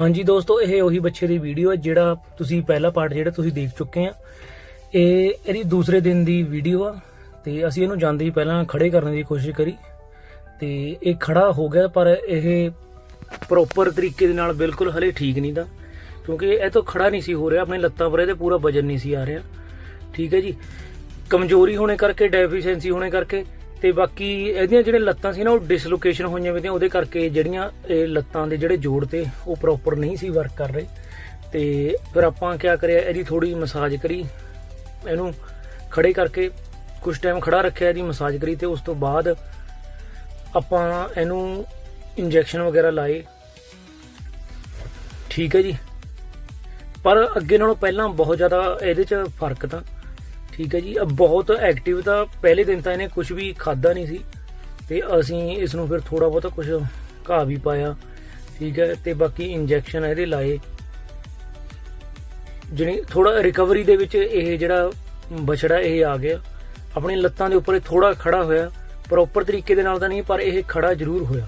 ਹਾਂਜੀ ਦੋਸਤੋ, ਇਹ ਉਹੀ ਬੱਚੇ ਦੀ ਵੀਡੀਓ ਹੈ ਜਿਹੜਾ ਤੁਸੀਂ ਪਹਿਲਾ ਪਾਰਟ ਜਿਹੜਾ ਤੁਸੀਂ ਦੇਖ ਚੁੱਕੇ ਆ। ਇਹ ਇਹਦੀ ਦੂਸਰੇ ਦਿਨ ਦੀ ਵੀਡੀਓ ਆ ਤੇ ਅਸੀਂ ਇਹਨੂੰ ਜਾਂਦੇ ਹੀ ਪਹਿਲਾਂ ਖੜੇ ਕਰਨ ਦੀ ਕੋਸ਼ਿਸ਼ ਕਰੀ ਤੇ ਇਹ ਖੜਾ ਹੋ ਗਿਆ ਪਰ ਇਹ ਪ੍ਰੋਪਰ ਤਰੀਕੇ ਦੇ ਨਾਲ ਬਿਲਕੁਲ ਹਲੇ ਠੀਕ ਨਹੀਂ ਦਾ ਕਿਉਂਕਿ ਇਹ ਤੋਂ ਖੜਾ ਨਹੀਂ ਸੀ ਹੋ ਰਿਹਾ, ਆਪਣੇ ਲੱਤਾਂ ਪਰ ਇਹਦੇ ਪੂਰਾ ਵਜਨ ਨਹੀਂ ਸੀ ਆ ਰਿਹਾ। ਠੀਕ ਹੈ ਜੀ। ਕਮਜ਼ੋਰੀ ਹੋਣੇ ਕਰਕੇ ਡੈਫੀਸ਼ੀਐਂਸੀ ਹੋਣੇ ਕਰਕੇ ਤੇ ਬਾਕੀ ਇਹਦੀਆਂ ਜਿਹੜੇ ਲੱਤਾਂ ਸੀ ਨਾ, ਉਹ ਡਿਸਲੋਕੇਸ਼ਨ ਹੋਈਆਂ ਵੀ ਉਹਦੇ ਕਰਕੇ ਜਿਹੜੀਆਂ ਇਹ ਲੱਤਾਂ ਦੇ ਜਿਹੜੇ ਜੋੜ ਤੇ ਉਹ ਪ੍ਰੋਪਰ ਨਹੀਂ ਸੀ ਵਰਕ ਕਰ ਰਹੇ। ਤੇ ਫਿਰ ਆਪਾਂ ਕੀ ਕਰਿਆ, ਇਹਦੀ ਥੋੜੀ ਮਸਾਜ ਕਰੀ। ਇਹਨੂੰ ਖੜੇ ਕਰਕੇ ਕੁਝ ਟਾਈਮ ਖੜਾ ਰੱਖਿਆ ਇਹਦੀ ਮਸਾਜ ਕਰੀ ਤੇ ਉਸ ਤੋਂ ਬਾਅਦ ਆਪਾਂ ਇਹਨੂੰ ਇੰਜੈਕਸ਼ਨ ਵਗੈਰਾ ਲਾਏ। ਠੀਕ ਹੈ ਜੀ। ਪਰ ਅੱਗੇ ਨਾਲੋਂ ਪਹਿਲਾਂ ਬਹੁਤ ਜ਼ਿਆਦਾ ਇਹਦੇ 'ਚ ਫ਼ਰਕ ਤਾਂ ਠੀਕ ਹੈ ਜੀ ਬਹੁਤ ਐਕਟਿਵ ਤਾਂ ਪਹਿਲੇ ਦਿਨ ਤਾਂ ਇਹਨੇ ਕੁਝ ਵੀ ਖਾਦਾ ਨਹੀਂ ਸੀ। ਤੇ ਅਸੀਂ ਇਸ ਨੂੰ ਫਿਰ ਥੋੜਾ ਬਹੁਤਾ ਕੁਝ ਘਾਹ ਵੀ ਪਾਇਆ, ਠੀਕ ਹੈ, ਤੇ ਬਾਕੀ ਇੰਜੈਕਸ਼ਨ ਇਹਦੇ ਲਾਏ। ਜਿਹੜੀ ਥੋੜਾ ਰਿਕਵਰੀ ਦੇ ਵਿੱਚ ਇਹ ਜਿਹੜਾ ਬਛੜਾ ਇਹ ਆ ਗਿਆ। ਆਪਣੀ ਲੱਤਾਂ ਦੇ ਉੱਪਰ ਥੋੜਾ ਖੜਾ ਹੋਇਆ ਪ੍ਰੋਪਰ ਤਰੀਕੇ ਦੇ ਨਾਲ ਤਾਂ ਨਹੀਂ, ਪਰ ਇਹ ਖੜਾ ਜ਼ਰੂਰ ਹੋਇਆ।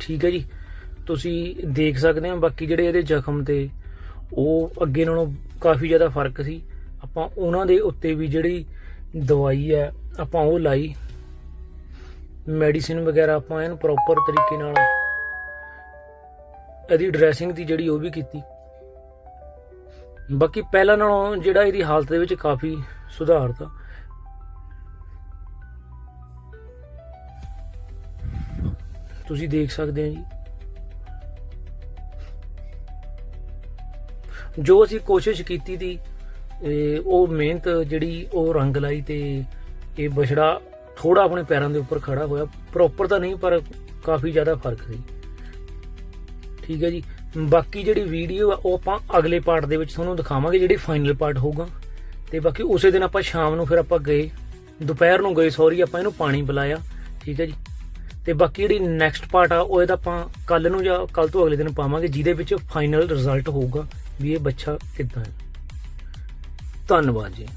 ਠੀਕ ਹੈ ਜੀ, ਤੁਸੀਂ ਦੇਖ ਸਕਦੇ ਹੋ ਬਾਕੀ ਜਿਹੜੇ ਇਹਦੇ ਜ਼ਖਮ ਤੇ ਉਹ ਅੱਗੇ ਨਾਲੋਂ ਕਾਫੀ ਜ਼ਿਆਦਾ ਫ਼ਰਕ ਸੀ। ਆਪਾਂ ਉਹਨਾਂ ਦੇ ਉੱਤੇ ਵੀ ਜਿਹੜੀ ਦਵਾਈ ਹੈ, ਆਪਾਂ ਉਹ ਲਾਈ। ਮੈਡੀਸਿਨ ਵਗੈਰਾ ਆਪਾਂ ਇਹਨੂੰ ਪ੍ਰੋਪਰ ਤਰੀਕੇ ਨਾਲ ਇਹਦੀ ਡਰੈਸਿੰਗ ਦੀ ਜਿਹੜੀ ਉਹ ਵੀ ਕੀਤੀ। ਬਾਕੀ ਪਹਿਲਾਂ ਨਾਲੋਂ ਜਿਹੜਾ ਇਹਦੀ ਹਾਲਤ ਦੇ ਵਿੱਚ ਕਾਫੀ ਸੁਧਾਰ ਤਾਂ। ਤੁਸੀਂ ਦੇਖ ਸਕਦੇ ਹੋ ਜੀ। ਜੋ ਅਸੀਂ ਕੋਸ਼ਿਸ਼ ਕੀਤੀ ਸੀ ਉਹ ਮਿਹਨਤ ਜਿਹੜੀ ਉਹ ਰੰਗ ਲਾਈ ਤੇ ਇਹ ਬਛੜਾ ਥੋੜਾ ਆਪਣੇ ਪੈਰਾਂ ਦੇ ਉੱਪਰ ਖੜਾ ਹੋਇਆ। ਪ੍ਰੋਪਰ ਤਾਂ ਨਹੀਂ, ਪਰ ਕਾਫੀ ਜ਼ਿਆਦਾ ਫ਼ਰਕ ਸੀ। ਠੀਕ ਹੈ ਜੀ। ਬਾਕੀ ਜਿਹੜੀ ਵੀਡੀਓ ਆ, ਉਹ ਆਪਾਂ ਅਗਲੇ ਪਾਰਟ ਦੇ ਵਿੱਚ ਤੁਹਾਨੂੰ ਦਿਖਾਵਾਂਗੇ, ਜਿਹੜੀ ਫਾਈਨਲ ਪਾਰਟ ਹੋਊਗਾ। ਤੇ ਬਾਕੀ ਉਸੇ ਦਿਨ ਆਪਾਂ ਸ਼ਾਮ ਨੂੰ ਫਿਰ ਆਪਾਂ ਗਏ। ਦੁਪਹਿਰ ਨੂੰ ਗਏ ਸੌਰੀ ਆਪਾਂ ਇਹਨੂੰ ਪਾਣੀ ਪਿਲਾਇਆ। ਠੀਕ ਹੈ ਜੀ। ਤੇ ਬਾਕੀ ਜਿਹੜੀ ਨੈਕਸਟ ਪਾਰਟ ਆ, ਉਹ ਇਹਦਾ ਆਪਾਂ ਕੱਲ ਨੂੰ ਜਾਂ ਕੱਲ ਤੋਂ ਅਗਲੇ ਦਿਨ ਪਾਵਾਂਗੇ, ਜਿਹਦੇ ਵਿੱਚ ਫਾਈਨਲ ਰਿਜ਼ਲਟ ਹੋਊਗਾ। ਵੀ ਇਹ ਬੱਚਾ ਕਿੱਦਾਂ ਹੈ। ਧੰਨਵਾਦ ਜੀ।